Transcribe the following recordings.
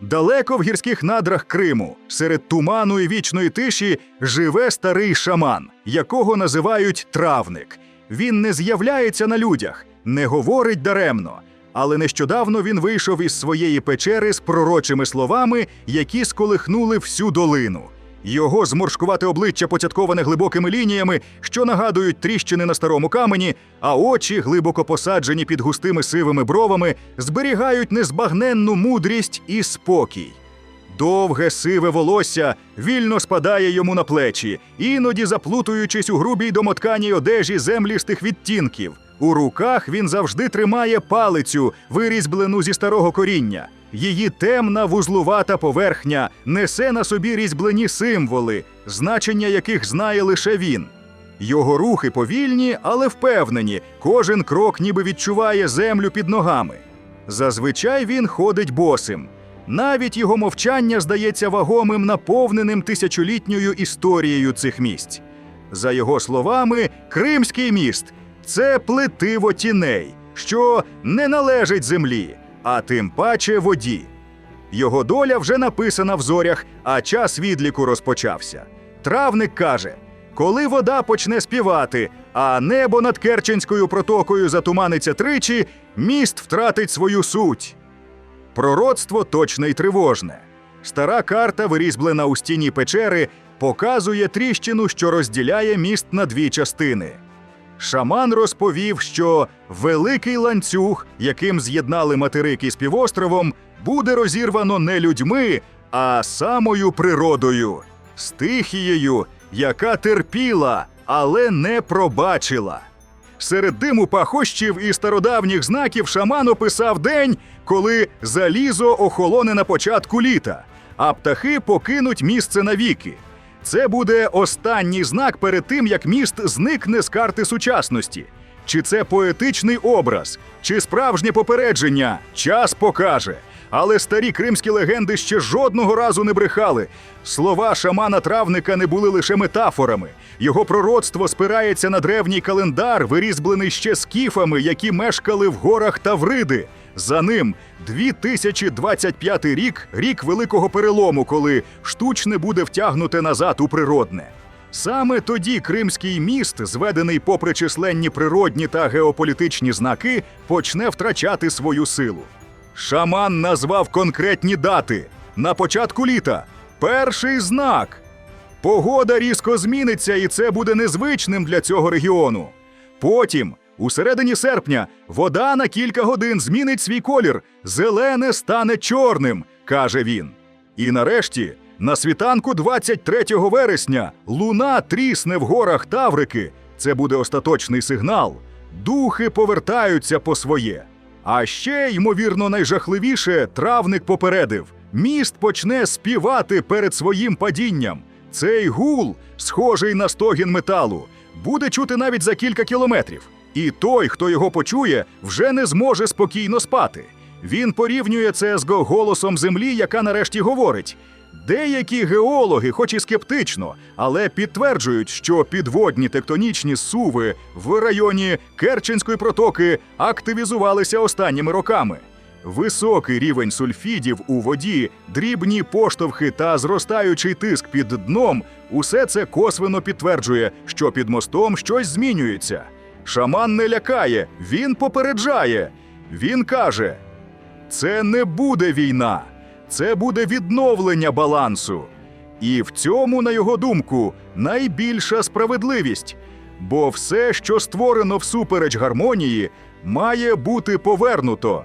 Далеко в гірських надрах Криму, серед туману і вічної тиші, живе старий шаман, якого називають травник. Він не з'являється на людях, не говорить даремно. Але нещодавно він вийшов із своєї печери з пророчими словами, які сколихнули всю долину. Його зморшкувате обличчя поцятковане глибокими лініями, що нагадують тріщини на старому камені, а очі, глибоко посаджені під густими сивими бровами, зберігають незбагненну мудрість і спокій. Довге сиве волосся вільно спадає йому на плечі, іноді заплутуючись у грубій домотканій одежі землістих відтінків. У руках він завжди тримає палицю, вирізблену зі старого коріння. Її темна вузлувата поверхня несе на собі різьблені символи, значення яких знає лише він. Його рухи повільні, але впевнені, кожен крок ніби відчуває землю під ногами. Зазвичай він ходить босим. Навіть його мовчання здається вагомим, наповненим тисячолітньою історією цих місць. За його словами, Кримський міст це плетиво тіней, що не належить землі, а тим паче воді. Його доля вже написана в зорях, а час відліку розпочався. Травник каже: коли вода почне співати, а небо над Керченською протокою затуманиться тричі, міст втратить свою суть. Пророцтво точне й тривожне. Стара карта, вирізблена у стіні печери, показує тріщину, що розділяє міст на дві частини. Шаман розповів, що великий ланцюг, яким з'єднали материк із півостровом, буде розірвано не людьми, а самою природою, стихією, яка терпіла, але не пробачила. Серед диму пахощів і стародавніх знаків шаман описав день, коли залізо охолоне на початку літа, а птахи покинуть місце навіки. Це буде останній знак перед тим, як міст зникне з карти сучасності. Чи це поетичний образ, чи справжнє попередження, час покаже. Але старі кримські легенди ще жодного разу не брехали. Слова шамана травника не були лише метафорами. Його пророцтво спирається на древній календар, вирізблений ще скіфами, які мешкали в горах Тавриди. За ним 2025 рік рік великого перелому, коли штучне буде втягнуте назад у природне. Саме тоді Кримський міст, зведений попри численні природні та геополітичні знаки, почне втрачати свою силу. Шаман назвав конкретні дати на початку літа. Перший знак. Погода різко зміниться, і це буде незвичним для цього регіону. Потім, у середині серпня, вода на кілька годин змінить свій колір, зелене стане чорним, каже він. І нарешті, на світанку 23 вересня, луна трісне в горах Таврики. Це буде остаточний сигнал. Духи повертаються по своє. А ще, ймовірно, найжахливіше, травник попередив: міст почне співати перед своїм падінням. Цей гул, схожий на стогін металу, буде чути навіть за кілька кілометрів. І той, хто його почує, вже не зможе спокійно спати. Він порівнює це з голосом землі, яка нарешті говорить. Деякі геологи, хоч і скептично, але підтверджують, що підводні тектонічні суви в районі Керченської протоки активізувалися останніми роками. Високий рівень сульфідів у воді, дрібні поштовхи та зростаючий тиск під дном усе це косвенно підтверджує, що під мостом щось змінюється. Шаман не лякає, він попереджає. Він каже: це не буде війна, це буде відновлення балансу. І в цьому, на його думку, найбільша справедливість. Бо все, що створено всупереч гармонії, має бути повернуто.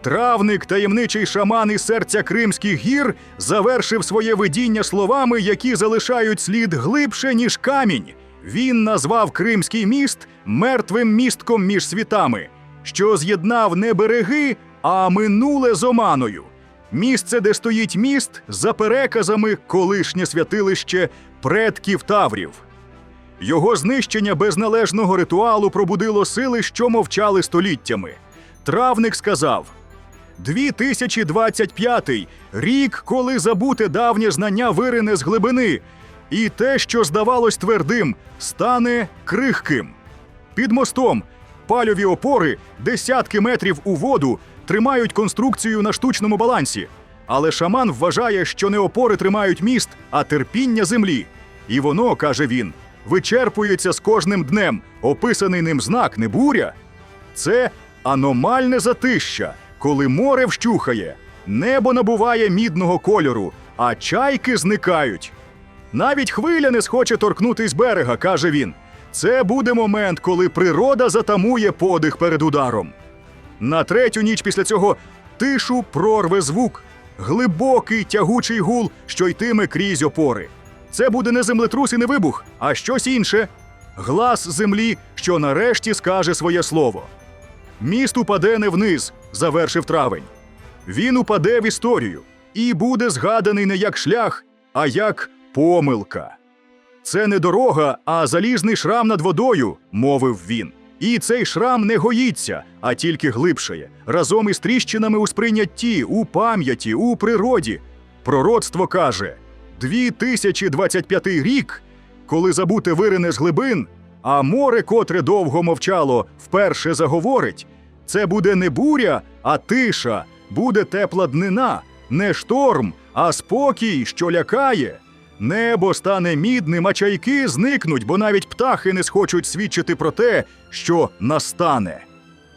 Травник, таємничий шаман із серця Кримських гір, завершив своє видіння словами, які залишають слід глибше, ніж камінь. Він назвав Кримський міст мертвим містком між світами, що з'єднав не береги, а минуле з оманою. Місце, де стоїть міст, за переказами колишнє святилище предків Таврів. Його знищення без належного ритуалу пробудило сили, що мовчали століттями. Травник сказав: 2025 рік, коли забуте давнє знання вирине з глибини, і те, що здавалось твердим, стане крихким. Під мостом пальові опори десятки метрів у воду тримають конструкцію на штучному балансі. Але шаман вважає, що не опори тримають міст, а терпіння землі. І воно, каже він, вичерпується з кожним днем. Описаний ним знак не буря. Це аномальне затища, коли море вщухає, небо набуває мідного кольору, а чайки зникають. Навіть хвиля не схоче торкнутись берега, каже він. Це буде момент, коли природа затамує подих перед ударом. На третю ніч після цього тишу прорве звук, глибокий тягучий гул, що йтиме крізь опори. Це буде не землетрус і не вибух, а щось інше глас землі, що нарешті скаже своє слово. Міст упаде не вниз, завершив травень. Він упаде в історію і буде згаданий не як шлях, а як помилка. Це не дорога, а залізний шрам над водою, мовив він. І цей шрам не гоїться, а тільки глибшає, разом із тріщинами у сприйнятті, у пам'яті, у природі. Пророцтво каже: 2025 рік, коли забуте вирине з глибин, а море, котре довго мовчало, вперше заговорить. Це буде не буря, а тиша, буде тепла днина, не шторм, а спокій, що лякає. Небо стане мідним, а чайки зникнуть, бо навіть птахи не схочуть свідчити про те, що настане.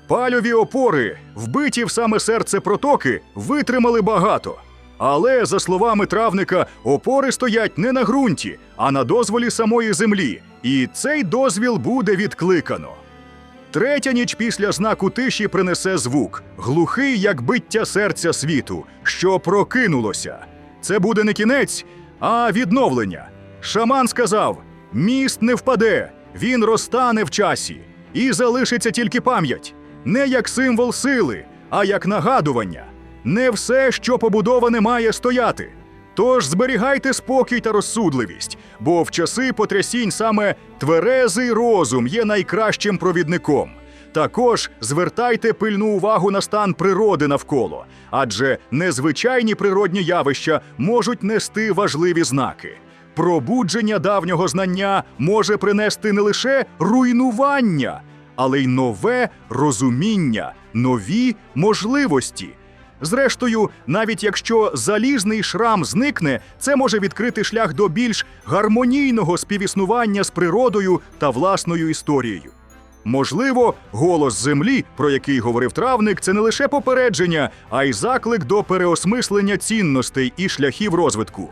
Пальові опори, вбиті в саме серце протоки, витримали багато. Але, за словами травника, опори стоять не на ґрунті, а на дозволі самої землі, і цей дозвіл буде відкликано. Третя ніч після знаку тиші принесе звук, глухий, як биття серця світу, що прокинулося. Це буде не кінець, а відновлення. Шаман сказав: міст не впаде, він розтане в часі, і залишиться тільки пам'ять, не як символ сили, а як нагадування. Не все, що побудоване, має стояти. Тож зберігайте спокій та розсудливість, бо в часи потрясінь саме тверезий розум є найкращим провідником. Також звертайте пильну увагу на стан природи навколо, адже незвичайні природні явища можуть нести важливі знаки. Пробудження давнього знання може принести не лише руйнування, але й нове розуміння, нові можливості. Зрештою, навіть якщо залізний шрам зникне, це може відкрити шлях до більш гармонійного співіснування з природою та власною історією. Можливо, голос землі, про який говорив травник, це не лише попередження, а й заклик до переосмислення цінностей і шляхів розвитку.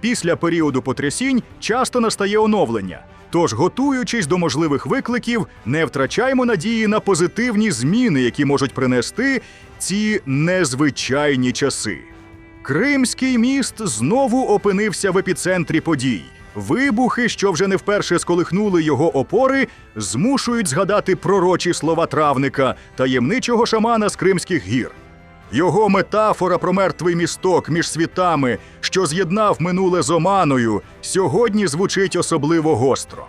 Після періоду потрясінь часто настає оновлення. Тож, готуючись до можливих викликів, не втрачаймо надії на позитивні зміни, які можуть принести ці незвичайні часи. Кримський міст знову опинився в епіцентрі подій. Вибухи, що вже не вперше сколихнули його опори, змушують згадати пророчі слова травника, таємничого шамана з Кримських гір. Його метафора про мертвий місток між світами, що з'єднав минуле з оманою, сьогодні звучить особливо гостро.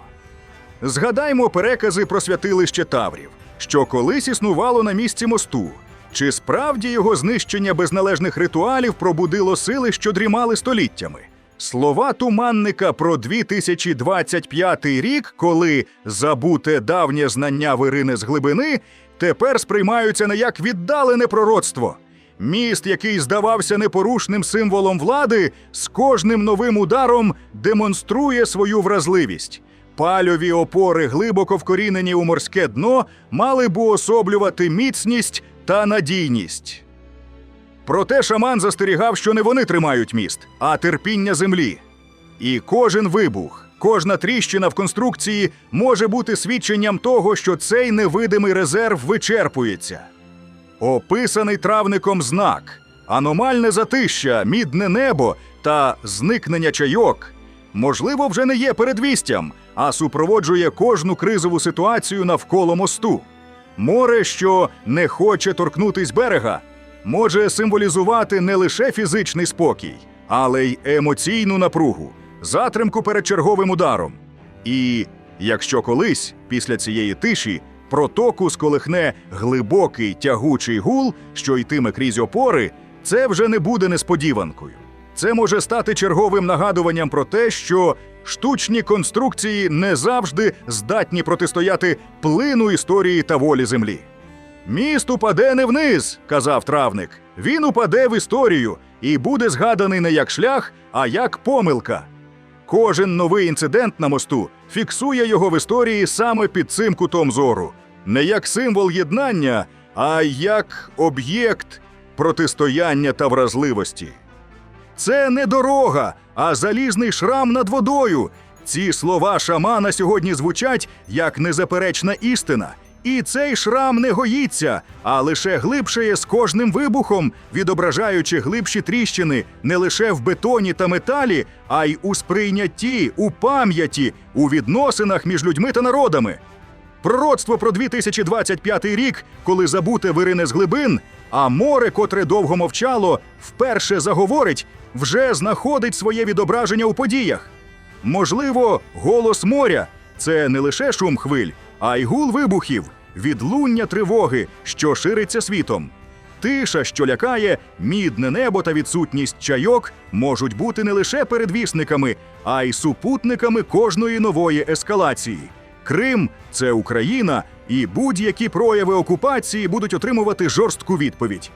Згадаймо перекази про святилище Таврів, що колись існувало на місці мосту. Чи справді його знищення без належних ритуалів пробудило сили, що дрімали століттями? Слова туманника про 2025 рік, коли забуте давнє знання вирине з глибини, тепер сприймаються не як віддалене пророцтво. Міст, який здавався непорушним символом влади, з кожним новим ударом демонструє свою вразливість. Пальові опори, глибоко вкорінені у морське дно, мали б уособлювати міцність та надійність. Проте шаман застерігав, що не вони тримають міст, а терпіння землі. І кожен вибух, кожна тріщина в конструкції може бути свідченням того, що цей невидимий резерв вичерпується. Описаний травником знак, аномальне затища, мідне небо та зникнення чайок, можливо, вже не є передвістям, а супроводжує кожну кризову ситуацію навколо мосту. Море, що не хоче торкнутись берега, може символізувати не лише фізичний спокій, але й емоційну напругу, затримку перед черговим ударом. І якщо колись, після цієї тиші, протоку сколихне глибокий тягучий гул, що йтиме крізь опори, це вже не буде несподіванкою. Це може стати черговим нагадуванням про те, що штучні конструкції не завжди здатні протистояти плину історії та волі землі. Міст упаде не вниз, казав травник. Він упаде в історію, і буде згаданий не як шлях, а як помилка. Кожен новий інцидент на мосту фіксує його в історії саме під цим кутом зору, не як символ єднання, а як об'єкт протистояння та вразливості. Це не дорога, а залізний шрам над водою. Ці слова шамана сьогодні звучать як незаперечна істина. І цей шрам не гоїться, а лише глибшає з кожним вибухом, відображаючи глибші тріщини не лише в бетоні та металі, а й у сприйнятті, у пам'яті, у відносинах між людьми та народами. Пророцтво про 2025 рік, коли забуте вирине з глибин, а море, котре довго мовчало, вперше заговорить, вже знаходить своє відображення у подіях. Можливо, голос моря це не лише шум хвиль, а й вибухів, відлуння тривоги, що шириться світом. Тиша, що лякає, мідне небо та відсутність чайок можуть бути не лише передвісниками, а й супутниками кожної нової ескалації. Крим це Україна, і будь-які прояви окупації будуть отримувати жорстку відповідь.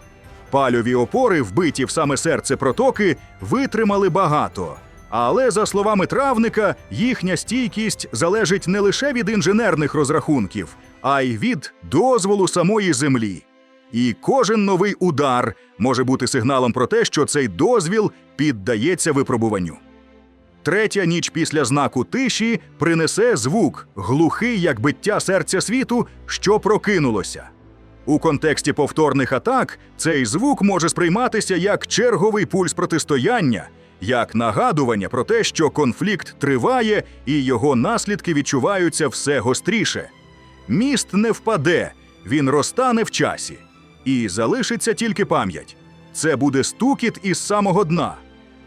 Пальові опори, вбиті в саме серце протоки, витримали багато. Але, за словами травника, їхня стійкість залежить не лише від інженерних розрахунків, а й від дозволу самої землі. І кожен новий удар може бути сигналом про те, що цей дозвіл піддається випробуванню. Третя ніч після знаку тиші принесе звук, глухий, як биття серця світу, що прокинулося. У контексті повторних атак цей звук може сприйматися як черговий пульс протистояння, як нагадування про те, що конфлікт триває і його наслідки відчуваються все гостріше. Міст не впаде, він розтане в часі, і залишиться тільки пам'ять. Це буде стукіт із самого дна,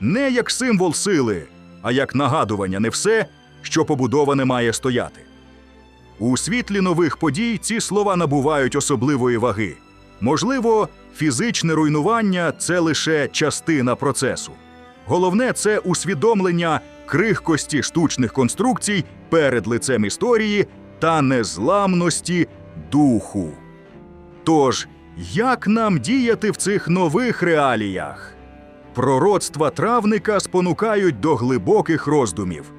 не як символ сили, а як нагадування не все, що побудоване має стояти. У світлі нових подій ці слова набувають особливої ваги. Можливо, фізичне руйнування це лише частина процесу. Головне це усвідомлення крихкості штучних конструкцій перед лицем історії та незламності духу. Тож, як нам діяти в цих нових реаліях? Пророцтва травника спонукають до глибоких роздумів.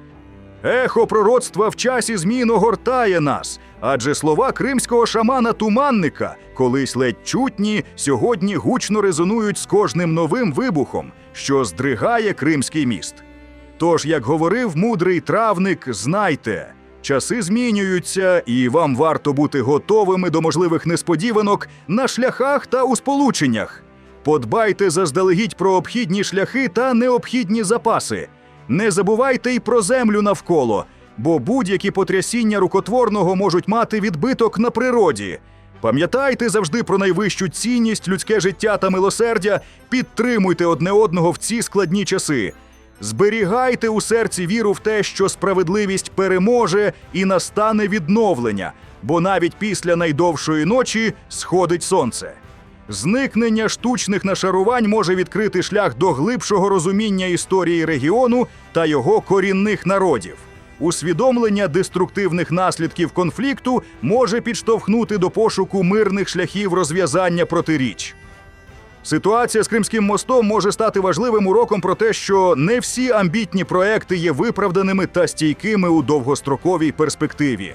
Ехо пророцтва в часі змін огортає нас, адже слова кримського шамана туманника, колись ледь чутні, сьогодні гучно резонують з кожним новим вибухом, що здригає кримський міст. Тож, як говорив мудрий травник, знайте, часи змінюються, і вам варто бути готовими до можливих несподіванок на шляхах та у сполученнях. Подбайте заздалегідь про обхідні шляхи та необхідні запаси. Не забувайте й про землю навколо, бо будь-які потрясіння рукотворного можуть мати відбиток на природі. Пам'ятайте завжди про найвищу цінність, людське життя та милосердя, підтримуйте одне одного в ці складні часи. Зберігайте у серці віру в те, що справедливість переможе і настане відновлення, бо навіть після найдовшої ночі сходить сонце. Зникнення штучних нашарувань може відкрити шлях до глибшого розуміння історії регіону та його корінних народів. Усвідомлення деструктивних наслідків конфлікту може підштовхнути до пошуку мирних шляхів розв'язання протиріч. Ситуація з Кримським мостом може стати важливим уроком про те, що не всі амбітні проекти є виправданими та стійкими у довгостроковій перспективі.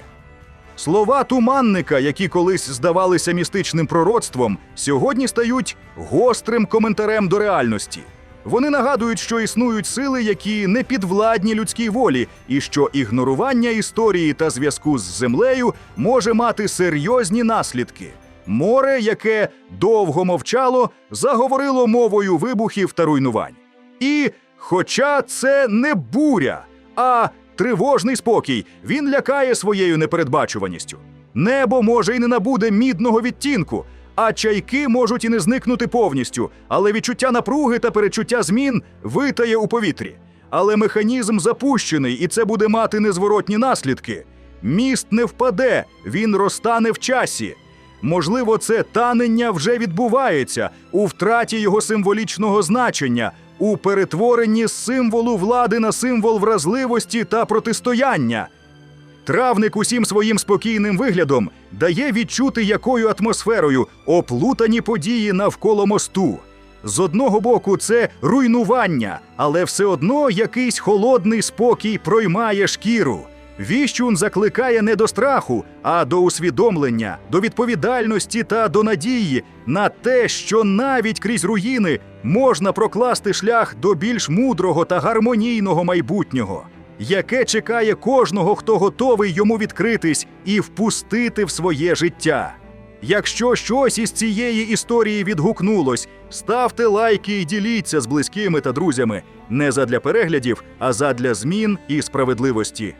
Слова туманника, які колись здавалися містичним пророцтвом, сьогодні стають гострим коментарем до реальності. Вони нагадують, що існують сили, які не підвладні людській волі, і що ігнорування історії та зв'язку з землею може мати серйозні наслідки. Море, яке довго мовчало, заговорило мовою вибухів та руйнувань. І, хоча це не буря, а тривожний спокій, він лякає своєю непередбачуваністю. Небо може і не набуде мідного відтінку, а чайки можуть і не зникнути повністю, але відчуття напруги та перечуття змін витає у повітрі. Але механізм запущений, і це буде мати незворотні наслідки. Міст не впаде, він розтане в часі. Можливо, це танення вже відбувається у втраті його символічного значення, у перетворенні з символу влади на символ вразливості та протистояння. Травник усім своїм спокійним виглядом дає відчути, якою атмосферою оплутані події навколо мосту. З одного боку, це руйнування, але все одно якийсь холодний спокій проймає шкіру. Віщун закликає не до страху, а до усвідомлення, до відповідальності та до надії на те, що навіть крізь руїни можна прокласти шлях до більш мудрого та гармонійного майбутнього, яке чекає кожного, хто готовий йому відкритись і впустити в своє життя. Якщо щось із цієї історії відгукнулось, ставте лайки і діліться з близькими та друзями не задля переглядів, а задля змін і справедливості.